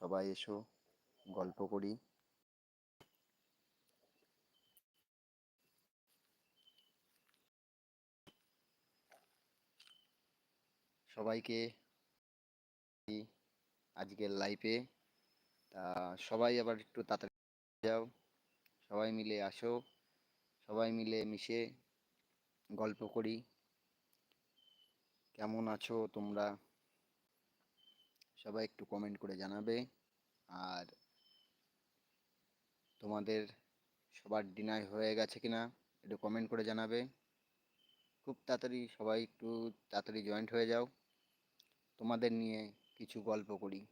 সবাই এসো, গল্প করি। সবাইকে আজকের লাইফে তা সবাই আবার একটু তাড়াতাড়ি যাও, সবাই মিলে আসো, সবাই মিলে মিশে গল্প করি। কেমন আছো তোমরা? সবাই একটু কমেন্ট করে জানাবে। আর তোমাদের সবার ডিনার হয়ে গেছে কিনা একটু কমেন্ট করে জানাবে। খুব তাড়াতাড়ি সবাই একটু তাড়াতাড়ি জয়েন্ট হয়ে যাও। তোমাদের নিয়ে কিছু গল্প করি।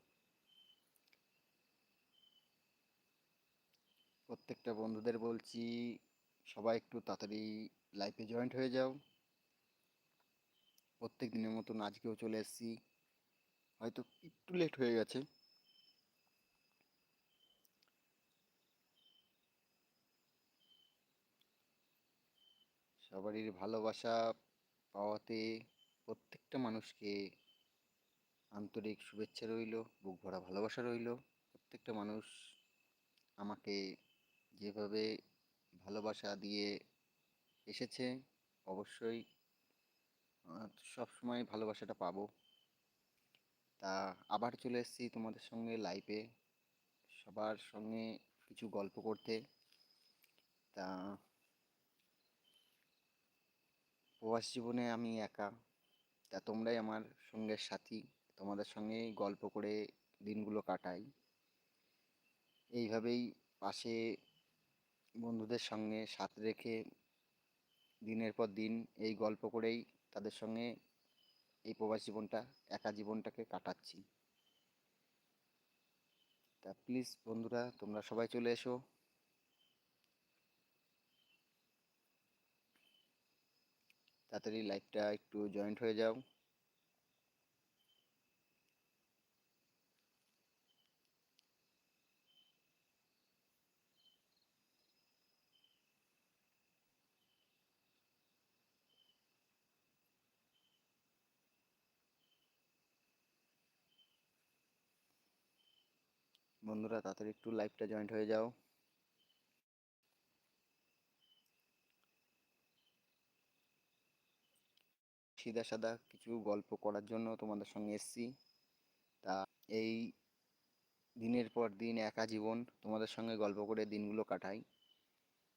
প্রত্যেকটা বন্ধুদের বলছি, সবাই একটু তাড়াতাড়ি লাইফে জয়েন্ট হয়ে যাও। প্রত্যেক দিনের মতন আজকেও চলে এসেছি। হয়তো একটু লেট হয়ে গেছে। সবারই ভালোবাসা পাওয়াতে প্রত্যেকটা মানুষকে আন্তরিক শুভেচ্ছা রইল, বুক ভরা ভালোবাসা রইল। প্রত্যেকটা মানুষ আমাকে যেভাবে ভালোবাসা দিয়ে এসেছে, অবশ্যই সবসময় ভালোবাসাটা পাবো। তা আবার চলে এসেছি তোমাদের সঙ্গে লাইভে সবার সঙ্গে কিছু গল্প করতে। তা প্রবাস জীবনে আমি একা। তা তোমরাই আমার সঙ্গে সাথী। তোমাদের সঙ্গেই গল্প করে দিনগুলো কাটাই। এইভাবেই পাশে বন্ধুদের সঙ্গে সাথ রেখে দিনের পর দিন এই গল্প করেই তাদের সঙ্গে এই প্রবাস জীবনটা, একা জীবনটাকে কাটাচ্ছি। তা প্লিজ বন্ধুরা, তোমরা সবাই চলে এসো। তাড়াতাড়ি লাইভটা একটু জয়েন্ট হয়ে যাও। বন্ধুরা, তাড়াতাড়ি একটু লাইভটা জয়েন্ট হয়ে যাও। সিধা সাদা কিছু গল্প করার জন্য তোমাদের সঙ্গে এসছি। তা এই দিনের পর দিন একা জীবন, তোমাদের সঙ্গে গল্প করে দিনগুলো কাটাই।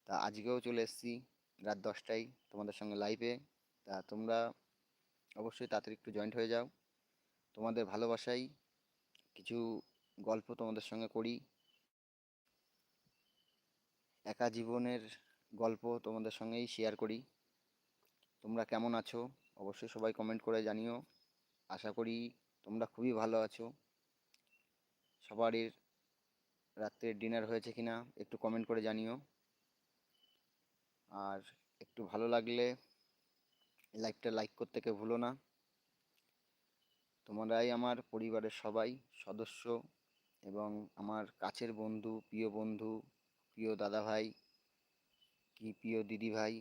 তা আজকেও চলে এসছি রাত দশটায় তোমাদের সঙ্গে লাইভে তা তোমরা অবশ্যই তাড়াতাড়ি একটু জয়েন্ট হয়ে যাও। তোমাদের ভালোবাসাই কিছু গল্প তোমাদের সঙ্গে করি। একা জীবনের গল্প তোমাদের সঙ্গেই শেয়ার করি। তোমরা কেমন আছো? অবশ্যই সবাই কমেন্ট করে জানিও। আশা করি তোমরা খুবই ভালো আছো। সবারই রাত্রের ডিনার হয়েছে কিনা একটু কমেন্ট করে জানিও। আর একটু ভালো লাগলে লাইকটা লাইক করতে কেউ ভুলো না। তোমরাই আমার পরিবারের সবাই, সদস্য এবং আমার কাছের বন্ধু, প্রিয় বন্ধু, প্রিয় দাদা ভাই কি প্রিয় দিদি ভাই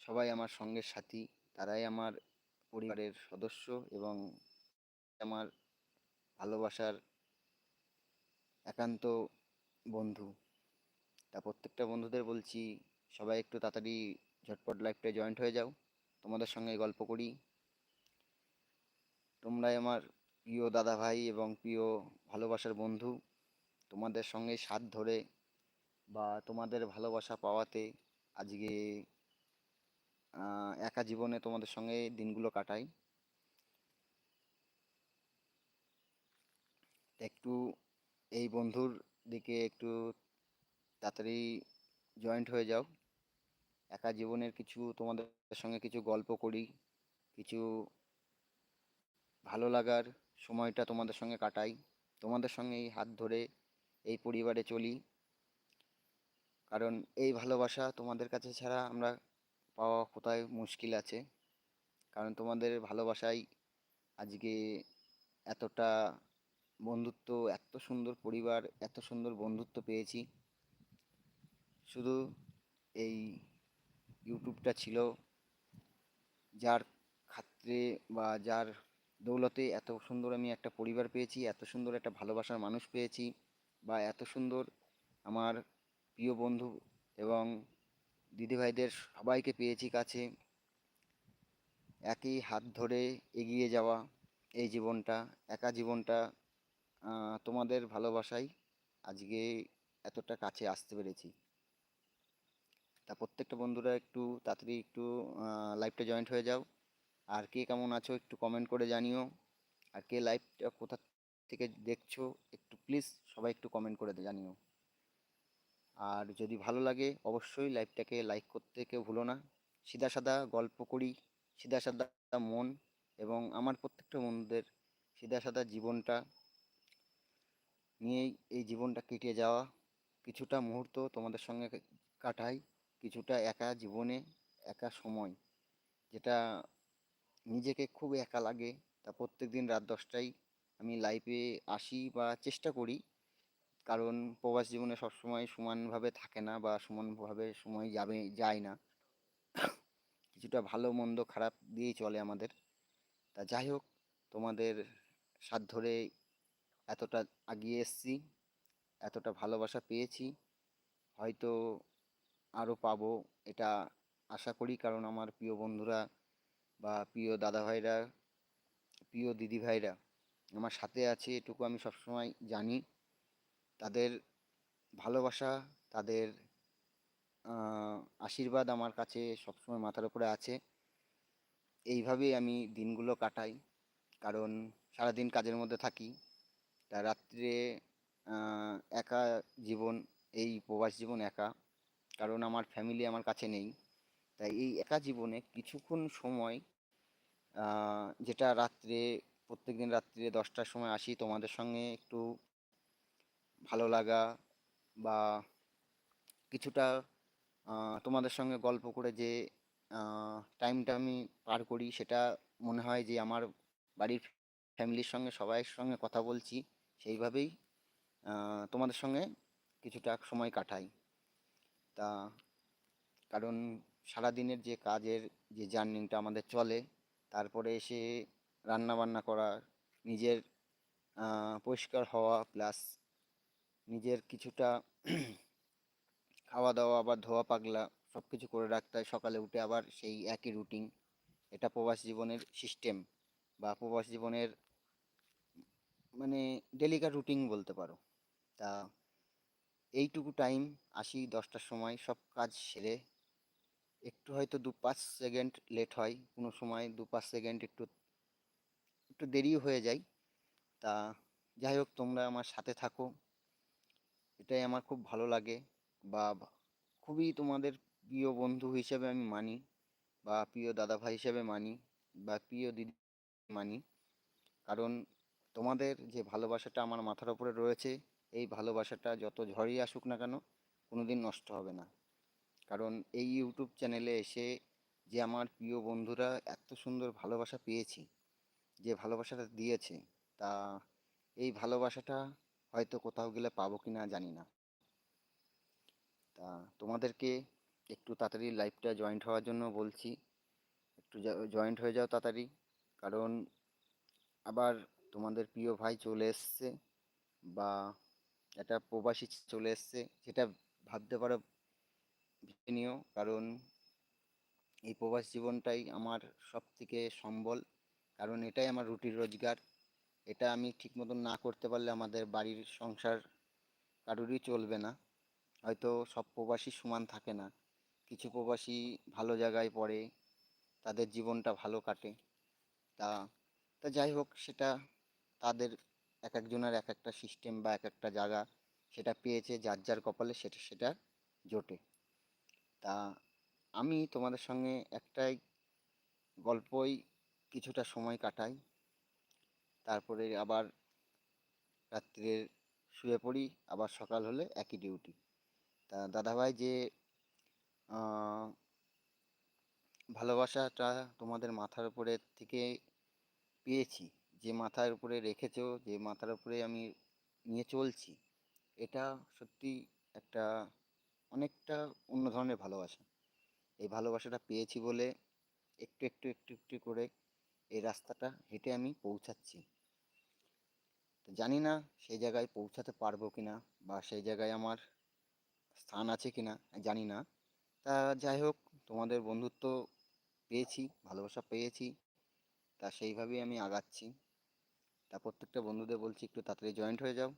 সবাই আমার সঙ্গের সাথী। তারাই আমার পরিবারের সদস্য এবং আমার ভালোবাসার একান্ত বন্ধু। তা প্রত্যেকটা বন্ধুদের বলছি, সবাই একটু তাড়াতাড়ি ঝটপট লাইফটা জয়েন্ট হয়ে যাও। তোমাদের সঙ্গে গল্প করি। তোমরাই আমার প্রিয় দাদা ভাই এবং প্রিয় ভালোবাসার বন্ধু, তোমাদের সঙ্গে সাথ ধরে বা তোমাদের ভালোবাসা পাওয়াতে আজকে একা জীবনে তোমাদের সঙ্গে দিনগুলো কাটাই। একটু এই বন্ধুর দিকে একটু তাড়াতাড়ি জয়েন্ট হয়ে যাও। একা জীবনের কিছু তোমাদের সঙ্গে কিছু গল্প করি, কিছু ভালো লাগার সময়টা তোমাদের সঙ্গে কাটাই। তোমাদের সঙ্গে এই হাত ধরে এই পরিবারে চলি। কারণ এই ভালোবাসা তোমাদের কাছে ছাড়া আমরা পাওয়া কোথায় মুশকিল আছে। কারণ তোমাদের ভালোবাসাই আজকে এতটা বন্ধুত্ব, এত সুন্দর পরিবার, এত সুন্দর বন্ধুত্ব পেয়েছি। শুধু এই ইউটিউবটা ছিল, যার খাত্রে বা যার দৌলতে এত সুন্দর আমি একটা পরিবার পেয়েছি, এত সুন্দর একটা ভালোবাসার মানুষ পেয়েছি বা এত সুন্দর আমার প্রিয় বন্ধু এবং দিদিভাইদের সবাইকে পেয়েছি কাছে। একই হাত ধরে এগিয়ে যাওয়া এই জীবনটা, একা জীবনটা তোমাদের ভালোবাসায় আজকে এতটা কাছে আসতে পেরেছি। তা প্রত্যেকটা বন্ধুরা একটু তাড়াতাড়ি একটু লাইভটা জয়েন্ট হয়ে যাও। আর কে কেমন আছো একটু কমেন্ট করে জানিও। আর কে লাইভটা কোথা থেকে দেখছ একটু প্লিজ সবাই একটু কমেন্ট করে জানিও। আর যদি ভালো লাগে অবশ্যই লাইভটাকে লাইক করতে কেউ ভুলো না। সিধা সাদা গল্প করি, সিধা সাদা মন এবং আমার প্রত্যেকটা বন্ধুদের সিধা সাদা জীবনটা নিয়েই এই জীবনটা কেটে যাওয়া। কিছুটা মুহূর্ত তোমাদের সঙ্গে কাটাই, কিছুটা একা জীবনে, একা সময়, যেটা নিজেকে খুব একা লাগে। তা প্রত্যেক দিন রাত দশটায় আমি লাইভে আসি বা চেষ্টা করি। কারণ প্রবাস জীবনে সবসময় সমানভাবে থাকে না বা সমানভাবে সময় যাবে, যায় না। কিছুটা ভালো, মন্দ, খারাপ দিয়েই চলে আমাদের। তা যাই হোক, তোমাদের সাথ ধরে এতটা এগিয়ে এসেছি, এতটা ভালোবাসা পেয়েছি। হয়তো আরও পাবো এটা আশা করি। কারণ আমার প্রিয় বন্ধুরা বা প্রিয় দাদা ভাইরা প্রিয় দিদি ভাইরা আমার সাথে আছে এটুকু আমি সবসময় জানি। তাদের ভালোবাসা, তাদের আশীর্বাদ আমার কাছে সবসময় মাথার উপরে আছে। এইভাবেই আমি দিনগুলো কাটাই। কারণ সারাদিন কাজের মধ্যে থাকি। তা রাত্রে একা জীবন, এই প্রবাস জীবন একা। কারণ আমার ফ্যামিলি আমার কাছে নেই। তাই এই একা জীবনে কিছুক্ষণ সময় যেটা রাত্রে প্রত্যেক দিন রাত্রে দশটার সময় আসি তোমাদের সঙ্গে একটু ভালো লাগা বা কিছুটা তোমাদের সঙ্গে গল্প করে যে টাইমটা আমি পার করি সেটা মনে হয় যে আমার বাড়ির ফ্যামিলির সঙ্গে সবাইয়ের সঙ্গে কথা বলছি সেইভাবেই তোমাদের সঙ্গে কিছুটা সময় কাটাই। তা, কারণ সারাদিনের যে কাজের যে জার্নিটা আমাদের চলে, তারপরে এসে রান্না বান্না করা, নিজের পরিষ্কার হওয়া, প্লাস নিজের কিছুটা খাওয়া দাওয়া আবার ধোয়া পাগলা সব কিছু করে রাখতে হয়। সকালে উঠে আবার সেই একই রুটিন এটা প্রবাস জীবনের সিস্টেম বা প্রবাস জীবনের মানে ডেলিকার রুটিন বলতে পারো। তা এইটুকু টাইম আসি দশটার সময়, সব কাজ সেরে একটু হয়তো দু পাঁচ সেকেন্ড লেট হয়, কোনো সময় দু পাঁচ সেকেন্ড একটু একটু দেরিও হয়ে যায়। তা যাই হোক, তোমরা আমার সাথে থাকো। এটাই আমার খুব ভালো লাগে বা খুবই তোমাদের প্রিয় বন্ধু হিসেবে আমি মানি বা প্রিয় দাদা ভাই হিসেবে মানি বা প্রিয় দিদি মানি। কারণ তোমাদের যে ভালোবাসাটা আমার মাথার উপরে রয়েছে, এই ভালোবাসাটা যত ঝড়ই আসুক না কেন কোনো দিন নষ্ট হবে না। কারণ এই ইউটিউব চ্যানেলে এসে যে আমার প্রিয় বন্ধুরা এত সুন্দর ভালোবাসা পেয়েছি, যে ভালোবাসাটা দিয়েছে, তা এই ভালোবাসাটা হয়তো কোথাও গেলে পাবো কি না জানি না। তা তোমাদেরকে একটু তাড়াতাড়ি লাইভটা জয়েন্ট হওয়ার জন্য বলছি, একটু জয়েন্ট হয়ে যাও তাড়াতাড়ি, কারণ আবার তোমাদের প্রিয় ভাই চলে এসছে বা একটা প্রবাসী চলে এসছে সেটা ভাবতে পারো নিও কারণ এই প্রবাস জীবনটাই আমার সব থেকে সম্বল, কারণ এটাই আমার রুটির রোজগার। এটা আমি ঠিক মতন না করতে পারলে আমাদের বাড়ির সংসার কারোরই চলবে না। হয়তো সব প্রবাসী সমান থাকে না। কিছু প্রবাসী ভালো জায়গায় পড়ে, তাদের জীবনটা ভালো কাটে। তা তা যাই হোক, সেটা তাদের এক একজনের এক একটা সিস্টেম বা এক একটা জায়গা, সেটা পেয়েছে, যার যার কপালে সেটা সেটা জোটে। তা আমি তোমাদের সঙ্গে একটাই গল্পই কিছুটা সময় কাটাই। তারপরে আবার রাত্রে শুয়ে পড়ি, আবার সকাল হলে একই ডিউটি তা দাদাভাই যে ভালোবাসাটা তোমাদের মাথার উপরে থেকে পেয়েছি, যে মাথার উপরে রেখেছো, যে মাথার উপরে আমি নিয়ে চলছি, এটা সত্যি একটা অনেকটা অন্য ধরনের ভালোবাসা। এই ভালোবাসাটা পেয়েছি বলে একটু একটু একটু একটু করে এই রাস্তাটা হেঁটে আমি পৌঁছাচ্ছি। তো জানি না সেই জায়গায় পৌঁছাতে পারব কি না বা সেই জায়গায় আমার স্থান আছে কি না জানি না। তা যাই হোক, তোমাদের বন্ধুত্ব পেয়েছি, ভালোবাসা পেয়েছি, তা সেইভাবেই আমি আগাচ্ছি। তা প্রত্যেকটা বন্ধুদের বলছি, একটু তাড়াতাড়ি জয়েন্ট হয়ে যাও।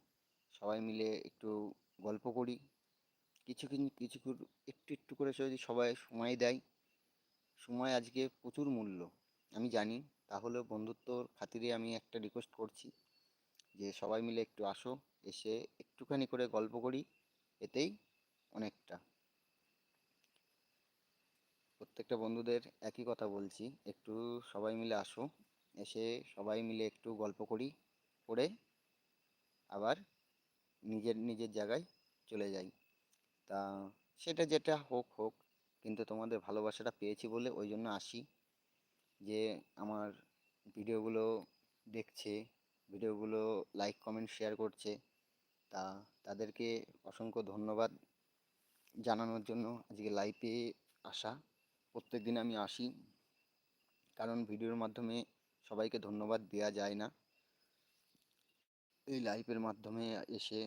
সবাই মিলে একটু গল্প করি। কিছু কিছু একটু একটু করে যদি সবাই সময় দেয়, সময় আজকে প্রচুর মূল্য, আমি জানি। তাহলে বন্ধুত্বর খাতিরে আমি একটা রিকোয়েস্ট করছি যে সবাই মিলে একটু আসো, এসে একটুখানি করে গল্প করি, এতেই অনেকটা। প্রত্যেকটা বন্ধুদের একই কথা বলছি, একটু সবাই মিলে আসো, এসে সবাই মিলে একটু গল্প করি, করে আবার নিজের নিজের জায়গায় চলে যাই। তা সেটা যেটা হোক হোক। কিন্তু তোমাদের ভালোবাসাটা পেয়েছি বলে ওই জন্য আসি যে আমার ভিডিওগুলো দেখছে, ভিডিওগুলো লাইক কমেন্ট শেয়ার করছে। তা তাদেরকে অসংখ্য ধন্যবাদ জানানোর জন্য আজকে লাইভে আসা। প্রত্যেক দিন আমি আসি। কারণ ভিডিওর মাধ্যমে সবাইকে ধন্যবাদ দেওয়া যায় না। এই লাইভের মাধ্যমে এসে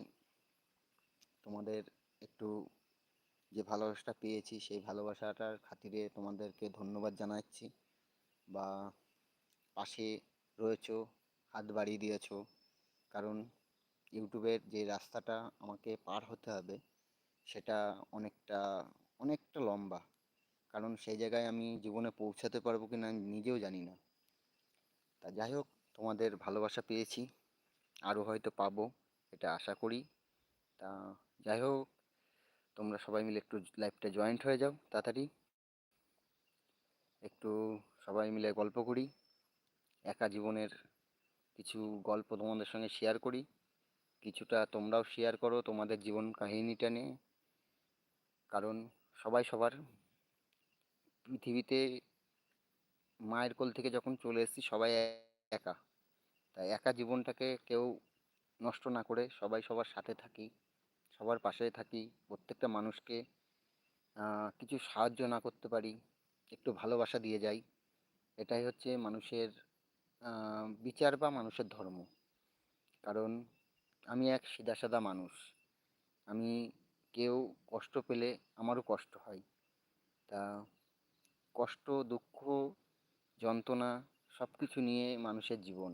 তোমাদের একটু যে ভালোবাসাটা পেয়েছি, সেই ভালোবাসাটার খাতিরে তোমাদেরকে ধন্যবাদ জানাচ্ছি। বা পাশে রয়েছো, হাত বাড়িয়ে দিয়েছ। কারণ ইউটিউবের যে রাস্তাটা আমাকে পার হতে হবে, সেটা অনেকটা অনেকটা লম্বা। কারণ সেই জায়গায় আমি জীবনে পৌঁছাতে পারব কি না নিজেও জানি না। তা যাই হোক, তোমাদের ভালোবাসা পেয়েছি আরও হয়তো পাবো, এটা আশা করি। তা যাই হোক তোমরা সবাই মিলে একটু লাইভটা জয়েন্ট হয়ে যাও, তাড়াতাড়ি। একটু সবাই মিলে গল্প করি। একা জীবনের কিছু গল্প তোমাদের সঙ্গে শেয়ার করি। কিছুটা তোমরাও শেয়ার করো তোমাদের জীবন কাহিনীটা নিয়ে। কারণ সবাই সবার পৃথিবীতে মায়ের কোল থেকে যখন চলে এসেছি সবাই একা। তাই একা জীবনটাকে কেউ নষ্ট না করে সবাই সবার সাথে থাকি। সবার পাশে থাকি, প্রত্যেকটা মানুষকে কিছু সাহায্য না করতে পারি, একটু ভালোবাসা দিয়ে যাই, এটাই হচ্ছে মানুষের বিচার বা মানুষের ধর্ম। কারণ আমি এক সিধা সাদা মানুষ। আমি কেউ কষ্ট পেলে আমারও কষ্ট হয়। তা কষ্ট, দুঃখ, যন্ত্রণা সব কিছু নিয়ে মানুষের জীবন।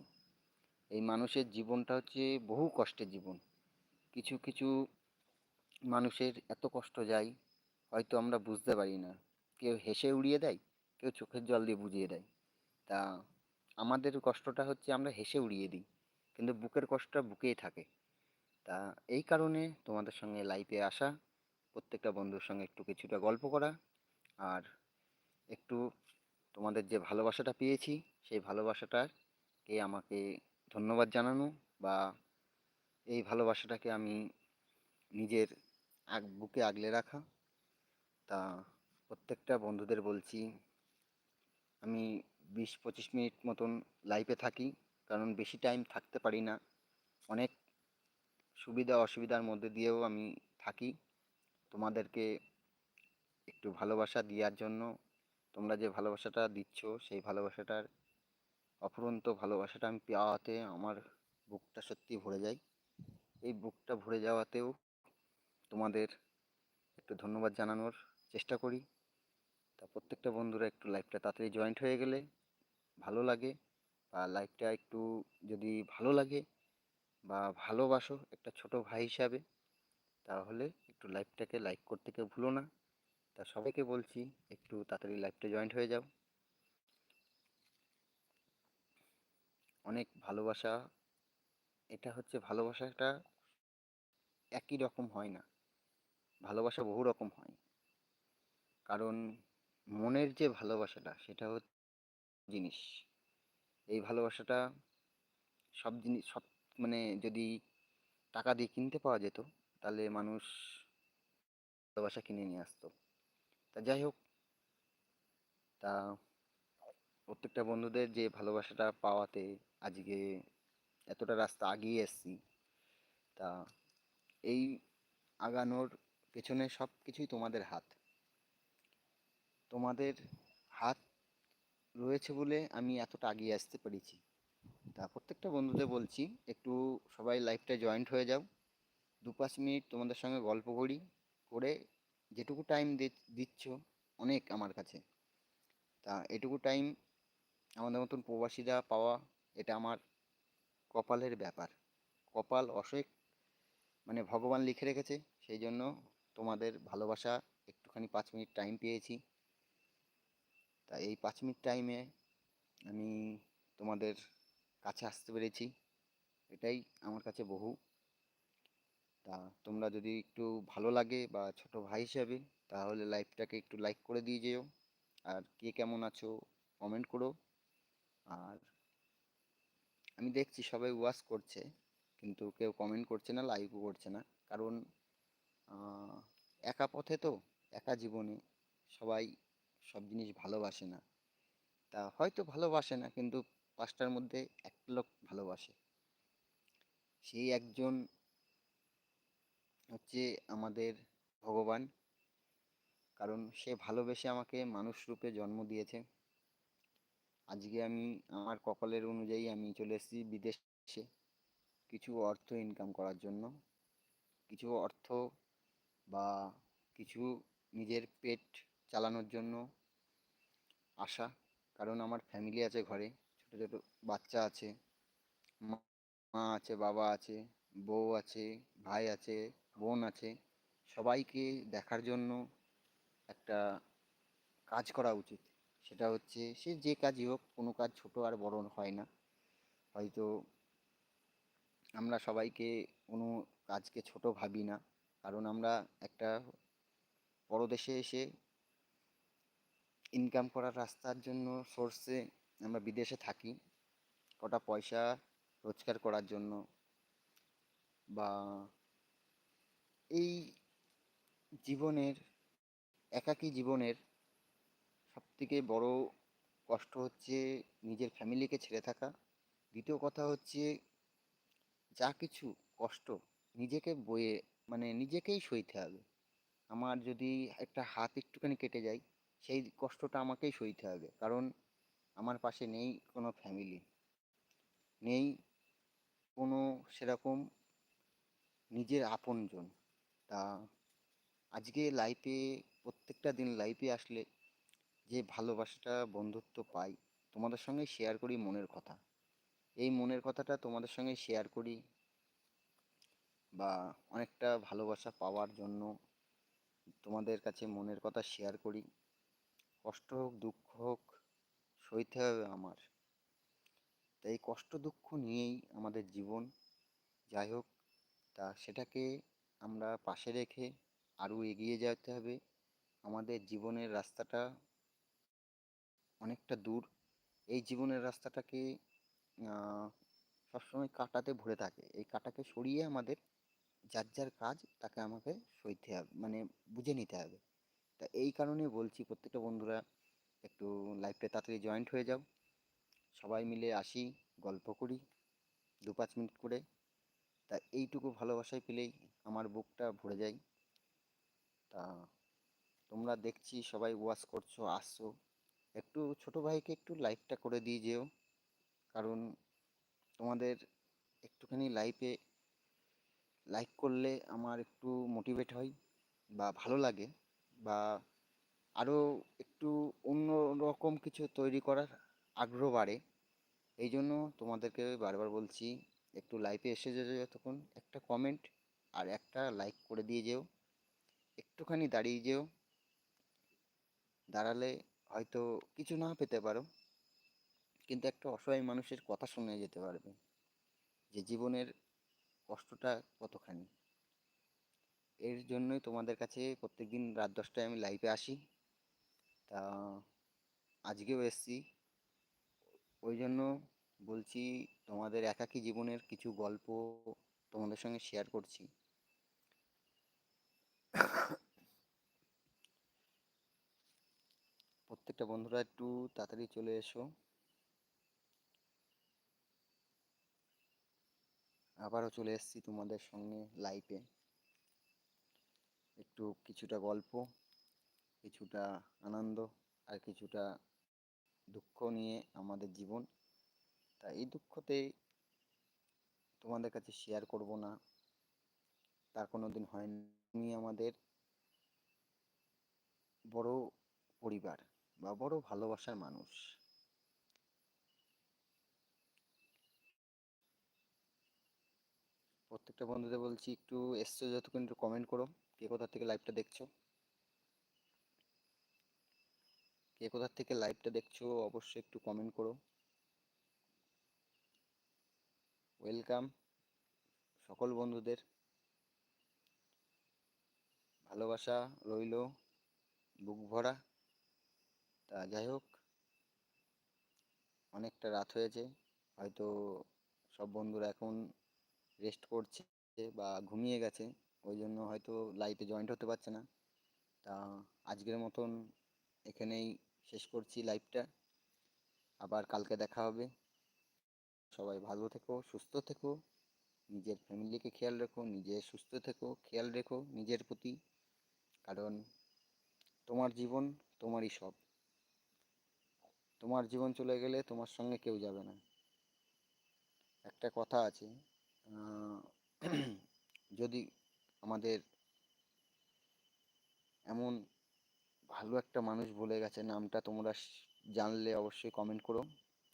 এই মানুষের জীবনটা হচ্ছে বহু কষ্টের জীবন। কিছু কিছু মানুষের এত কষ্ট যায় হয়তো আমরা বুঝতে পারি না। কেউ হেসে উড়িয়ে দেয়, কেউ চোখের জল দিয়ে বুঝিয়ে দেয়। তা আমাদের কষ্টটা হচ্ছে আমরা হেসে উড়িয়ে দিই, কিন্তু বুকের কষ্টটা বুকেই থাকে। তা এই কারণে তোমাদের সঙ্গে লাইভে আসা, প্রত্যেকটা বন্ধুর সঙ্গে একটু কিছুটা গল্প করা, আর একটু তোমাদের যে ভালোবাসাটা পেয়েছি, সেই ভালোবাসাটাকে আমাকে ধন্যবাদ জানানো বা এই ভালোবাসাটাকে আমি নিজের আগ, বুকে আগলে রাখা। তা প্রত্যেকটা বন্ধুদের বলছি, আমি বিশ পঁচিশ মিনিট মতন লাইফে থাকি, কারণ বেশি টাইম থাকতে পারি না। অনেক সুবিধা অসুবিধার মধ্যে দিয়েও আমি থাকি। তোমাদেরকে একটু ভালোবাসা দেওয়ার জন্য, তোমরা যে ভালোবাসাটা দিচ্ছ, সেই ভালোবাসাটার অফুরন্ত ভালোবাসাটা আমি পাওয়াতে আমার বুকটা সত্যি ভরে যায়। এই বুকটা ভরে যাওয়াতেও তোমাদের একটু ধন্যবাদ জানানোর চেষ্টা করি। তা প্রত্যেকটা বন্ধুরা একটু লাইভটা তাড়াতাড়ি জয়েন্ট হয়ে গেলে ভালো লাগে বা লাইভটা একটু যদি ভালো লাগে বা ভালোবাসো একটা ছোট ভাই হিসাবে, তাহলে একটু লাইভটাকে লাইক করতে কেউ ভুলো না। তা সবাইকে বলছি, একটু তাড়াতাড়ি লাইভটা জয়েন্ট হয়ে যাও। অনেক ভালোবাসা, এটা হচ্ছে ভালোবাসাটা একই রকম হয় না। ভালোবাসা বহু রকম হয়। কারণ মনের যে ভালোবাসাটা, সেটা হচ্ছে জিনিস। এই ভালোবাসাটা সব জিনিস, সব মানে যদি টাকা দিয়ে কিনতে পাওয়া যেত, তাহলে মানুষ ভালোবাসা কিনে নিয়ে আসতো। তা যাই হোক, তা প্রত্যেকটা বন্ধুদের যে ভালোবাসাটা পাওয়াতে আজকে এতটা রাস্তা আগিয়ে এসছি, তা এই আগানোর পেছনে সব কিছুই তোমাদের হাত। তোমাদের হাত রয়েছে বলে আমি এতটা এগিয়ে আসতে পেরেছি। তা প্রত্যেকটা বন্ধুদের বলছি, একটু সবাই লাইভটা জয়েন্ট হয়ে যাও। দু পাঁচ মিনিট তোমাদের সঙ্গে গল্প করি, করে যেটুকু টাইম দিচ্ছ অনেক আমার কাছে। তা এটুকু টাইম আমাদের মতন প্রবাসীরা পাওয়া এটা আমার কপালের ব্যাপার। কপাল অসুখ মানে ভগবান লিখে রেখেছে, সেই জন্য তোমাদের ভালোবাসা একটুখানি পাঁচ মিনিট টাইম পেয়েছি। তা এই পাঁচ মিনিট টাইমে আমি তোমাদের কাছে আসতে পেরেছি। এটাই আমার কাছে বহু। তা তোমরা যদি একটু ভালো লাগে বা ছোট ভাই হিসাবে, তাহলে লাইভটাকে একটু লাইক করে দিয়ে যেও। আর কে কেমন আছো কমেন্ট করো। আর আমি দেখছি সবাই ওয়াচ করছে, কিন্তু কেউ কমেন্ট করছে না লাইকও করছে না। কারণ একা পথে তো, একা জীবনে সবাই সব জিনিস ভালোবাসে না। তা হয়তো ভালোবাসে না, কিন্তু পাঁচটার মধ্যে এক লোক ভালোবাসে। সেই একজন হচ্ছে আমাদের ভগবান, কারণ সে ভালোবেসে আমাকে মানুষ রূপে জন্ম দিয়েছে। আজকে আমি, আমার কপালের অনুযায়ী আমি চলে এসেছি বিদেশে। কিছু অর্থ ইনকাম করার জন্য, কিছু অর্থ বা কিছু নিজের পেট চালানোর জন্য আসা। কারণ আমার ফ্যামিলি আছে ঘরে, ছোটো ছোটো বাচ্চা আছে, মা আছে, বাবা আছে, বউ আছে, ভাই আছে, বোন আছে। সবাইকে দেখার জন্য একটা কাজ করা উচিত। সেটা হচ্ছে সে যে কাজই হোক, কোনো কাজ ছোট আর বড় হয় না। হয়তো আমরা সবাইকে কোনো কাজকে ছোট ভাবি না। কারণ আমরা একটা পরদেশে এসে ইনকাম করার রাস্তার জন্য সোর্সে আমরা বিদেশে থাকি। কটা পয়সা রোজগার করার জন্য বা এই জীবনের, একাকী জীবনের সবথেকে বড় কষ্ট হচ্ছে নিজের ফ্যামিলিকে ছেড়ে থাকা। দ্বিতীয় কথা হচ্ছে যা কিছু কষ্ট নিজেকে বয়ে মানে নিজেকেই সইতে হবে। আমার যদি একটা হাত একটুখানি কেটে যায়, সেই কষ্টটা আমাকেই সইতে হবে। কারণ আমার পাশে নেই কোনো ফ্যামিলি নেই কোনো সেরকম নিজের আপনজন। তা আজকে লাইফে প্রত্যেকটা দিন লাইফে আসলে যে ভালোবাসাটা বন্ধুত্ব পাই, তোমাদের সঙ্গে শেয়ার করি মনের কথা। এই মনের কথাটা তোমাদের সঙ্গে শেয়ার করি বা অনেকটা ভালোবাসা পাওয়ার জন্য তোমাদের কাছে মনের কথা শেয়ার করি। কষ্ট হোক, দুঃখ হোক, সইতে হবে আমার। তাই কষ্ট, দুঃখ নিয়েই আমাদের জীবন। যাই হোক, তা সেটাকে আমরা পাশে রেখে আরও এগিয়ে যেতে হবে। আমাদের জীবনের রাস্তাটা অনেকটা দূর। এই জীবনের রাস্তাটাকে সবসময় কাটাতে ভরে থাকে। এই কাটাকে সরিয়ে আমাদের যার যার কাজ তাকে আমাকে সইতে হবে মানে বুঝে নিতে হবে। তা এই কারণে বলছি প্রত্যেকটা বন্ধুরা, একটু লাইভটা তাড়াতাড়ি জয়েন্ট হয়ে যাও। সবাই মিলে আসি, গল্প করি, দু পাঁচ মিনিট করে। তা এইটুকু ভালোবাসায় পেলেই আমার বুকটা ভরে যায়। তা তোমরা দেখছি সবাই ওয়াশ করছ, আসছো। একটু ছোট ভাইকে একটু লাইভটা করে দিয়ে যেও। কারণ তোমাদের একটুখানি লাইফে লাইক করলে আমার একটু মোটিভেট হয় বা ভালো লাগে বা আরও একটু অন্য রকম কিছু তৈরি করার আগ্রহ বাড়ে। এই জন্য তোমাদেরকে বারবার বলছি, একটু লাইফে এসে যে যতক্ষণ একটা কমেন্ট আর একটা লাইক করে দিয়ে যেও। একটুখানি দাঁড়িয়ে যেও। দাঁড়ালে হয়তো কিছু না পেতে পারো, কিন্তু একটা অসহায় মানুষের কথা শুনে যেতে পারবে। যে জীবনের কষ্টটা কতখানি? এর জন্যই তোমাদের কাছে প্রত্যেকদিন রাত দশটায় আমি লাইভে আসি। তা আজকেও এসছি। ওই জন্য বলছি, তোমাদের একাকী জীবনের কিছু গল্প তোমাদের সঙ্গে শেয়ার করছি। প্রত্যেকটা বন্ধুরা একটু তাড়াতাড়ি চলে এসো। আবারও চলে এসেছি তোমাদের সঙ্গে লাইভে একটু কিছুটা গল্প, কিছুটা আনন্দ আর কিছুটা দুঃখ নিয়ে আমাদের জীবন। তা এই দুঃখতে তোমাদের কাছে শেয়ার করব না। তা কোনো দিন হয়নি আমাদের। বড় পরিবার বা বড় ভালোবাসার মানুষ। প্রত্যেকটা বন্ধুদের বলছি, একটু এসছো যতক্ষণ একটু কমেন্ট করো, কে কোথা থেকে লাইভটা দেখছ। কে কোথা থেকে লাইভটা দেখছ, অবশ্যই একটু কমেন্ট করো। ওয়েলকাম সকল বন্ধুদের। ভালোবাসা রইল, বুক ভরা। তা যাই হোক, অনেকটা রাত হয়েছে, হয়তো সব বন্ধুরা এখন রেস্ট করছে বা ঘুমিয়ে গেছে, ওই জন্য হয়তো লাইভে জয়েন্ট হতে পারছে না। তা আজকের মতন এখানেই শেষ করছি লাইভটা আবার কালকে দেখা হবে। সবাই ভালো থেকো, সুস্থ থেকো, নিজের ফ্যামিলিকে খেয়াল রেখো, নিজে সুস্থ থেকো, খেয়াল রেখো নিজের প্রতি। কারণ তোমার জীবন তোমারই সব। তোমার জীবন চলে গেলে তোমার সঙ্গে কেউ যাবে না। একটা কথা আছে যদি আমাদের এমন ভালো একটা মানুষ বলে গেছে, নামটা তোমরা জানলে অবশ্যই কমেন্ট করো।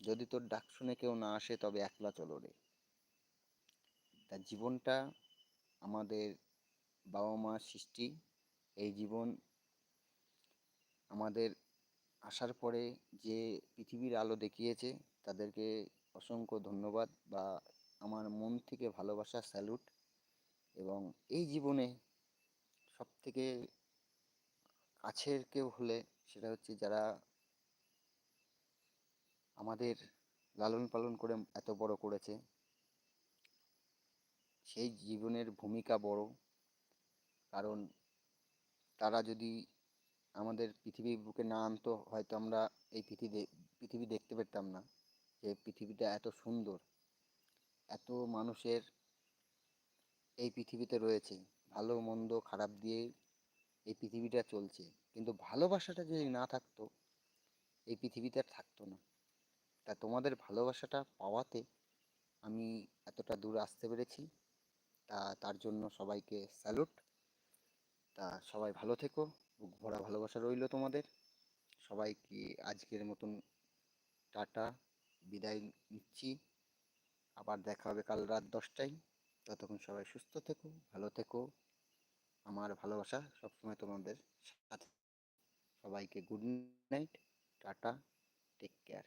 যদি তোর ডাক শুনে কেউ না আসে, তবে একলা চলো রে। তার জীবনটা আমাদের বাবা মার সৃষ্টি। এই জীবন আমাদের আসার পরে যে পৃথিবীর আলো দেখিয়েছে, তাদেরকে অসংখ্য ধন্যবাদ বা আমার মন থেকে ভালোবাসা স্যালুট এবং এই জীবনে সব থেকে কাছের কেউ হলে সেটা হচ্ছে যারা আমাদের লালন পালন করে এত বড় করেছে। সেই জীবনের ভূমিকা বড়। কারণ তারা যদি আমাদের পৃথিবীর বুকে না আনতো, হয়তো আমরা এই পৃথিবী পৃথিবী দেখতে পেতাম না যে পৃথিবীটা এত সুন্দর। এত মানুষের এই পৃথিবীতে রয়েছে। ভালো, মন্দ, খারাপ দিয়ে এই পৃথিবীটা চলছে। কিন্তু ভালোবাসাটা যদি না থাকতো, এই পৃথিবীতে আর থাকতো না। তা তোমাদের ভালোবাসাটা পাওয়াতে আমি এতটা দূর আসতে পেরেছি। তা তার জন্য সবাইকে স্যালুট। তা সবাই ভালো থেকো। বুক ভরা ভালোবাসা রইল তোমাদের। সবাইকে আজকের মতন টাটা। বিদায় নিচ্ছি। আবার দেখা হবে কাল রাত দশটায়। ততক্ষণ সবাই সুস্থ থেকো, ভালো থেকো। আমার ভালোবাসা সবসময় তোমাদের সাথে। সবাইকে good night tata take care